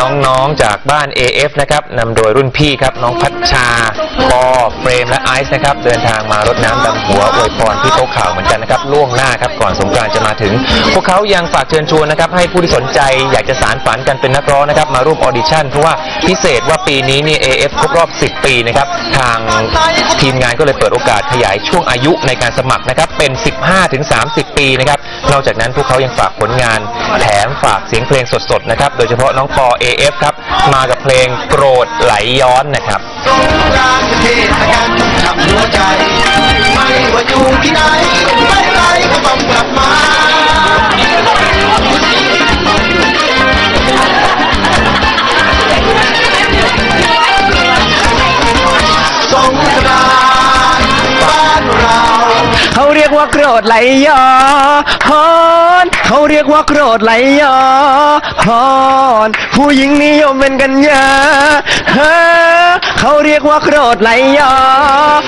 น้องๆจากบ้าน AF นะครับนำโดยรุ่นพี่ครับ น้องพัชชา ปอ เฟรม และไอซ์นะครับ เดินทางมารดน้ำดั วยพรที่โต๊ะข่าวเหมือนกันนะครับล่วงหน้าครับก่อนสงกรานต์จะมาถึง พวกเขายังฝากเชิญชวนนะครับให้ผู้ที่สนใจอยากจะสารฝันกันเป็นนักร้องนะครับมาร่วมออดิชั่นเพราะว่าพิเศษว่าปีนี้นี่ AF ครบรอบ 10 ปีนะครับทางทีมงานก็เลยเปิดโอกาสขยายช่วงอายุในการสมัครนะครับเป็น 15-30 ปีนะครับนอกจากนั้นพวกเขายังฝากผลงานแถมฝากเสียงเพลงสดๆนะครับโดยเฉพาะน้องปอ AF ครับมากับเพลงโกรธไหลย้อนนะครับ สงกรานต์บ้านเรา เขาเรียกว่าโกรธไหลย้อนเขาเรียกว่าโกรธไหลย้อนผู้หญิงนิยมเป็นกันเยอะเฮ้เขาเรียกว่าโกรธไหลย้อน